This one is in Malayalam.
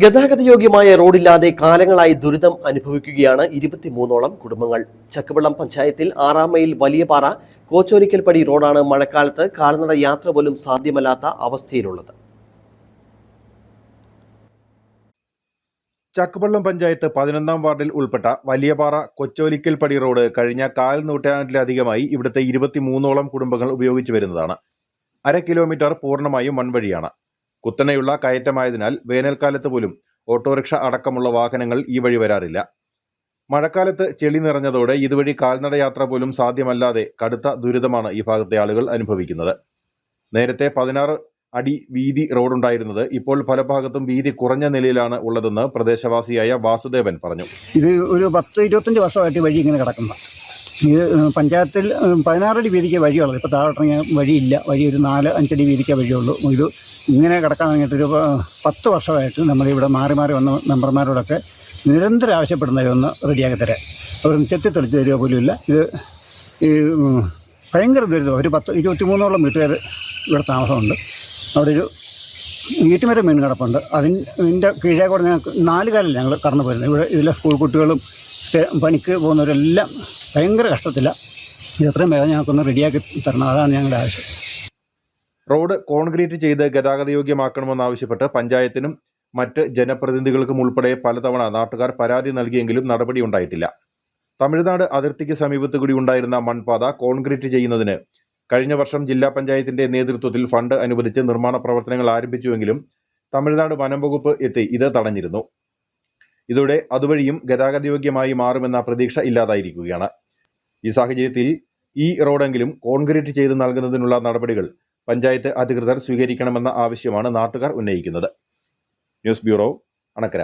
ഗതാഗതയോഗ്യമായ റോഡില്ലാതെ കാലങ്ങളായി ദുരിതം അനുഭവിക്കുകയാണ് ഇരുപത്തിമൂന്നോളം കുടുംബങ്ങൾ. ചക്കവള്ളം പഞ്ചായത്തിൽ ആറാം മൈൽ വലിയപാറ കോച്ചോരിക്കൽപ്പടി റോഡാണ് മഴക്കാലത്ത് കാൽനട യാത്ര പോലും സാധ്യമല്ലാത്ത അവസ്ഥയിലുള്ളത്. ചക്കുപള്ളം പഞ്ചായത്ത് പതിനൊന്നാം വാർഡിൽ ഉൾപ്പെട്ട വലിയപാറ കൊച്ചോലിക്കൽപ്പടി റോഡ് കഴിഞ്ഞ കാൽ നൂറ്റാണ്ടിലധികമായി ഇവിടുത്തെ ഇരുപത്തിമൂന്നോളം കുടുംബങ്ങൾ ഉപയോഗിച്ചു വരുന്നതാണ്. അര കിലോമീറ്റർ പൂർണമായും മൺവഴിയാണ്. കുത്തനെയുള്ള കയറ്റമായതിനാൽ വേനൽക്കാലത്ത് പോലും ഓട്ടോറിക്ഷ അടക്കമുള്ള വാഹനങ്ങൾ ഈ വഴി വരാറില്ല. മഴക്കാലത്ത് ചെളി നിറഞ്ഞതോടെ ഇതുവഴി കാൽനട യാത്ര പോലും സാധ്യമല്ലാതെ കടുത്ത ദുരിതമാണ് ഈ ഭാഗത്തെ ആളുകൾ അനുഭവിക്കുന്നത്. നേരത്തെ പതിനാറ് അടി വീതി റോഡുണ്ടായിരുന്നത് ഇപ്പോൾ പല ഭാഗത്തും വീതി കുറഞ്ഞ നിലയിലാണ് ഉള്ളതെന്ന് പ്രദേശവാസിയായ വാസുദേവൻ പറഞ്ഞു. ഇത് ഒരു പത്ത് ഇരുപത്തഞ്ച് വർഷമായിട്ട് വഴി ഇങ്ങനെ കിടക്കുന്ന. ഇത് പഞ്ചായത്തിൽ പതിനാറടി വീതിക്ക് വഴിയുള്ളത്. ഇപ്പോൾ താഴോട്ടിറങ്ങിയ വഴിയില്ല. വഴി ഒരു നാല് അഞ്ചടി വീതിക്കേ വഴിയുള്ളൂ. ഇത് ഇങ്ങനെ കിടക്കാൻ തുടങ്ങിയിട്ടൊരു പത്ത് വർഷമായിട്ട് നമ്മളിവിടെ മാറി മാറി വന്ന മെമ്പർമാരോടൊക്കെ നിരന്തരം ആവശ്യപ്പെടുന്ന ഇതൊന്ന് റെഡിയാക്കി തരാൻ. ചെത്തി തെളിച്ച് തരിക പോലും ഇല്ല. ഇത് ഈ ഭയങ്കര ദുരിതം. ഒരു പത്ത് ഇരുപത്തി മൂന്നോളം വീട്ടുകാർ ഇവിടെ താമസമുണ്ട്. അവിടെ ഒരു ഈറ്റുമരം മീൻ കിടപ്പുണ്ട്. അതിന് ഇതിന്റെ കീഴേ കൂടെ ഞങ്ങൾക്ക് നാല് കാലം ഞങ്ങൾ കടന്നു പോരുന്നത് ഇവിടെ ഇതിലെ സ്കൂൾ കുട്ടികളും പണിക്ക് പോകുന്നവരെല്ലാം ഭയങ്കര കഷ്ടത്തില്ല ഇത് എത്രയും വേഗം ഞങ്ങൾക്കൊന്ന് റെഡിയാക്കി തരണം. അതാണ് ഞങ്ങളുടെ ആവശ്യം. റോഡ് കോൺക്രീറ്റ് ചെയ്ത് ഗതാഗതയോഗ്യമാക്കണമെന്നാവശ്യപ്പെട്ട് പഞ്ചായത്തിനും മറ്റ് ജനപ്രതിനിധികൾക്കും ഉൾപ്പെടെ പലതവണ നാട്ടുകാർ പരാതി നൽകിയെങ്കിലും നടപടി ഉണ്ടായിട്ടില്ല. തമിഴ്നാട് അതിർത്തിക്ക് സമീപത്ത് കൂടി ഉണ്ടായിരുന്ന മൺപാത കോൺക്രീറ്റ് ചെയ്യുന്നതിന് കഴിഞ്ഞ വർഷം ജില്ലാ പഞ്ചായത്തിന്റെ നേതൃത്വത്തിൽ ഫണ്ട് അനുവദിച്ച് നിർമ്മാണ പ്രവർത്തനങ്ങൾ ആരംഭിച്ചുവെങ്കിലും തമിഴ്നാട് വനം വകുപ്പ് എത്തി ഇത് തടഞ്ഞിരുന്നു. ഇതോടെ അതുവഴിയും ഗതാഗതയോഗ്യമായി മാറുമെന്ന പ്രതീക്ഷ ഇല്ലാതായിരിക്കുകയാണ്. ഈ സാഹചര്യത്തിൽ ഈ റോഡെങ്കിലും കോൺക്രീറ്റ് ചെയ്ത് നൽകുന്നതിനുള്ള നടപടികൾ പഞ്ചായത്ത് അധികൃതർ സ്വീകരിക്കണമെന്ന ആവശ്യമാണ് നാട്ടുകാർ ഉന്നയിക്കുന്നത്. News bureau Anakkara.